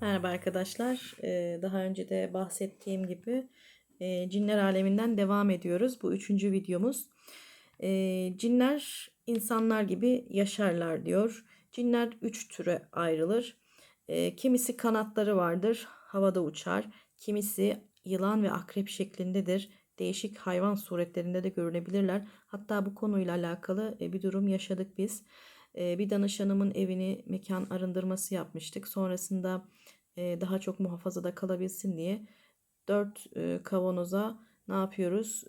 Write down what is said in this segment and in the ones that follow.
Merhaba arkadaşlar. Ee, Daha önce de bahsettiğim gibi e, cinler aleminden devam ediyoruz. Bu üçüncü videomuz. Ee, Cinler insanlar gibi yaşarlar diyor. Cinler üç türe ayrılır. Ee, Kimisi kanatları vardır, havada uçar. Kimisi yılan ve akrep şeklindedir. Değişik hayvan suretlerinde de görünebilirler. Hatta bu konuyla alakalı e, bir durum yaşadık biz. Bir danışanımın evini mekan arındırması yapmıştık. Sonrasında daha çok muhafazada kalabilsin diye 4 kavanoza ne yapıyoruz?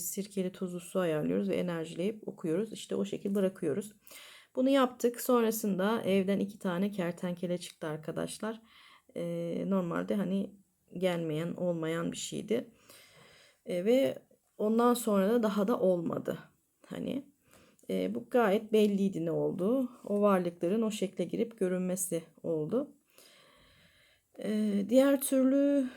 Sirkeli tuzlu su ayarlıyoruz ve enerjileyip okuyoruz. İşte o şekil bırakıyoruz. Bunu yaptık. Sonrasında evden iki tane kertenkele çıktı arkadaşlar. Normalde hani gelmeyen, olmayan bir şeydi. Ve ondan sonra da daha da olmadı. Hani e, bu gayet belliydi ne olduğu. O varlıkların o şekle girip görünmesi oldu. E, diğer türlü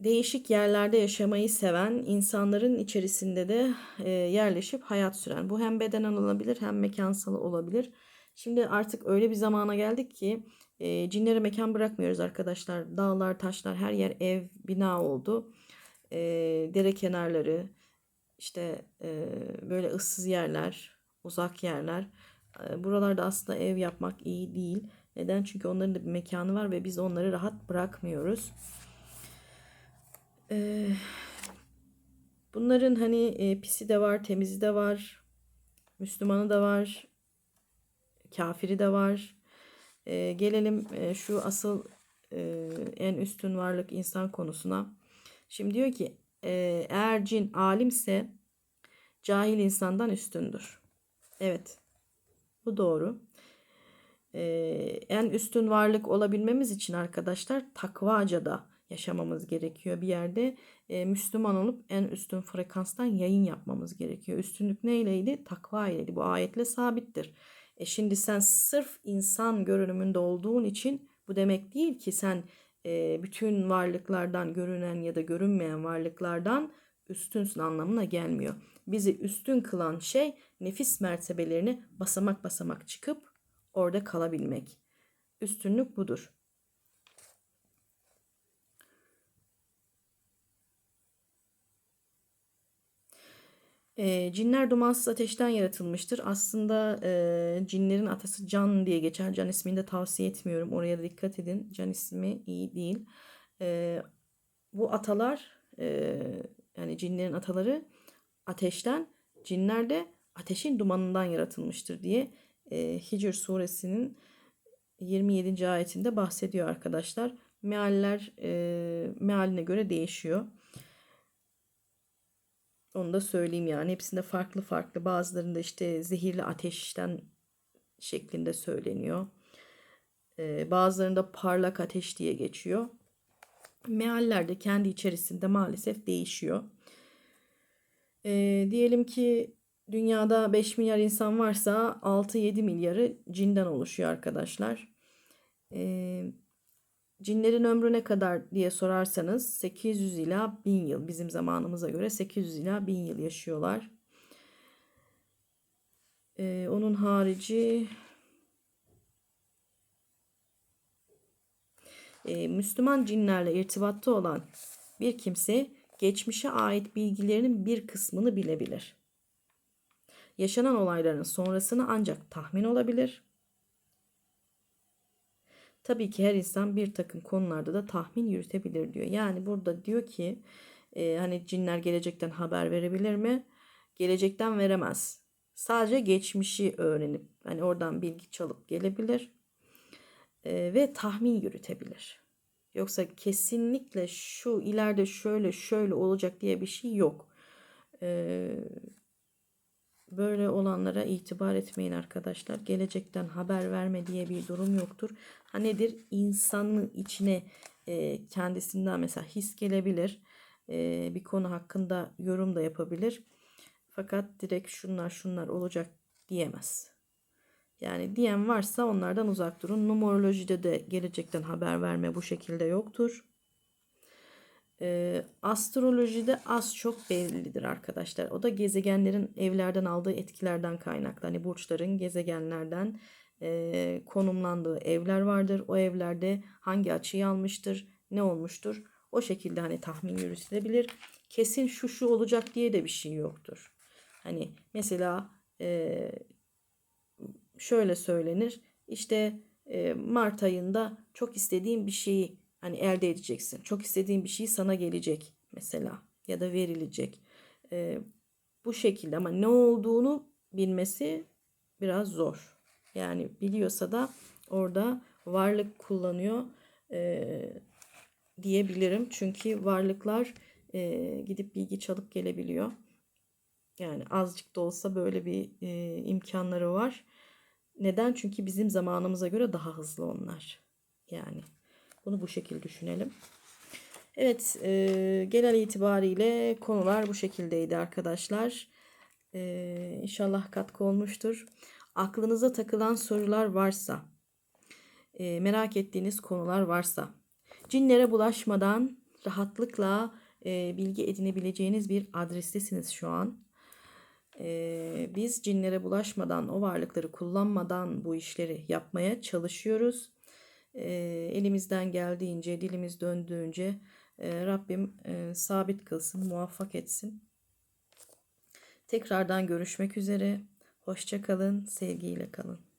değişik yerlerde yaşamayı seven insanların içerisinde de e, yerleşip hayat süren. Bu hem bedenen olabilir hem mekansal olabilir. Şimdi artık öyle bir zamana geldik ki e, cinlere mekan bırakmıyoruz arkadaşlar. Dağlar, taşlar, her yer ev, bina oldu. E, dere kenarları, işte e, böyle ıssız yerler, uzak yerler. E, buralarda aslında ev yapmak iyi değil. Neden? Çünkü onların da bir mekanı var ve biz onları rahat bırakmıyoruz. E, bunların hani e, pisi de var, temizi de var, Müslümanı da var, kafiri de var. E, gelelim e, şu asıl e, en üstün varlık insan konusuna. Şimdi diyor ki e, eğer cin alimse cahil insandan üstündür. Evet. Bu doğru. Ee, en üstün varlık olabilmemiz için arkadaşlar takvaca da yaşamamız gerekiyor bir yerde. Ee, Müslüman olup en üstün frekanstan yayın yapmamız gerekiyor. Üstünlük neyleydi? Takva ileydi. Bu ayetle sabittir. E şimdi sen sırf insan görünümünde olduğun için bu demek değil ki sen bütün varlıklardan görünen ya da görünmeyen varlıklardan üstünsün anlamına gelmiyor. Bizi üstün kılan şey nefis mertebelerini basamak basamak çıkıp orada kalabilmek. Üstünlük budur. E, cinler dumansız ateşten yaratılmıştır. Aslında e, cinlerin atası Can diye geçer. Can ismini de tavsiye etmiyorum. Oraya da dikkat edin. Can ismi iyi değil. E, bu atalar e, yani cinlerin ataları ateşten, cinler de ateşin dumanından yaratılmıştır diye e, Hicr suresinin 27. ayetinde bahsediyor arkadaşlar. Mealler e, mealine göre değişiyor. Onu da söyleyeyim yani. Hepsinde farklı farklı. Bazılarında işte zehirli ateşten şeklinde söyleniyor. E, bazılarında parlak ateş diye geçiyor. Mealler de kendi içerisinde maalesef değişiyor. E, diyelim ki dünyada 5 milyar insan varsa 6-7 milyarı cinden oluşuyor arkadaşlar. E, cinlerin ömrü ne kadar diye sorarsanız 800 ila 1000 yıl. Bizim zamanımıza göre 800 ila 1000 yıl yaşıyorlar. E, onun harici e, Müslüman cinlerle irtibatta olan bir kimse geçmişe ait bilgilerinin bir kısmını bilebilir. Yaşanan olayların sonrasını ancak tahmin olabilir. Tabii ki her insan bir takım konularda da tahmin yürütebilir diyor. Yani burada diyor ki e, hani cinler gelecekten haber verebilir mi? Gelecekten veremez. Sadece geçmişi öğrenip hani oradan bilgi çalıp gelebilir e, ve tahmin yürütebilir. Yoksa kesinlikle şu ileride şöyle şöyle olacak diye bir şey yok. E, böyle olanlara itibar etmeyin arkadaşlar. Gelecekten haber verme diye bir durum yoktur. Ha nedir? İnsanın içine e, kendisinden mesela his gelebilir. E, bir konu hakkında yorum da yapabilir. Fakat direkt şunlar şunlar olacak diyemez. Yani diyen varsa onlardan uzak durun. Numerolojide de gelecekten haber verme bu şekilde yoktur. E, astrolojide az çok bellidir arkadaşlar. O da gezegenlerin evlerden aldığı etkilerden kaynaklı. Hani burçların gezegenlerden e, konumlandığı evler vardır. O evlerde hangi açıyı almıştır, ne olmuştur? O şekilde hani tahmin yürütülebilir. Kesin şu şu olacak diye de bir şey yoktur. Hani mesela e, şöyle söylenir. İşte e, Mart ayında çok istediğin bir şeyi hani elde edeceksin. Çok istediğin bir şey sana gelecek mesela ya da verilecek. E, bu şekilde ama ne olduğunu bilmesi biraz zor. Yani biliyorsa da orada varlık kullanıyor e, diyebilirim. Çünkü varlıklar e, gidip bilgi çalıp gelebiliyor. Yani azıcık da olsa böyle bir e, imkanları var. Neden? Çünkü bizim zamanımıza göre daha hızlı onlar. Yani bunu bu şekilde düşünelim. Evet, e, genel itibariyle konular bu şekildeydi arkadaşlar. E, inşallah katkı olmuştur. Aklınıza takılan sorular varsa, e, merak ettiğiniz konular varsa, cinlere bulaşmadan rahatlıkla e, bilgi edinebileceğiniz bir adrestesiniz şu an. Ee, biz cinlere bulaşmadan, o varlıkları kullanmadan bu işleri yapmaya çalışıyoruz. Elimizden geldiğince, dilimiz döndüğünce Rabbim sabit kılsın, muvaffak etsin. Tekrardan görüşmek üzere. Hoşça kalın, sevgiyle kalın.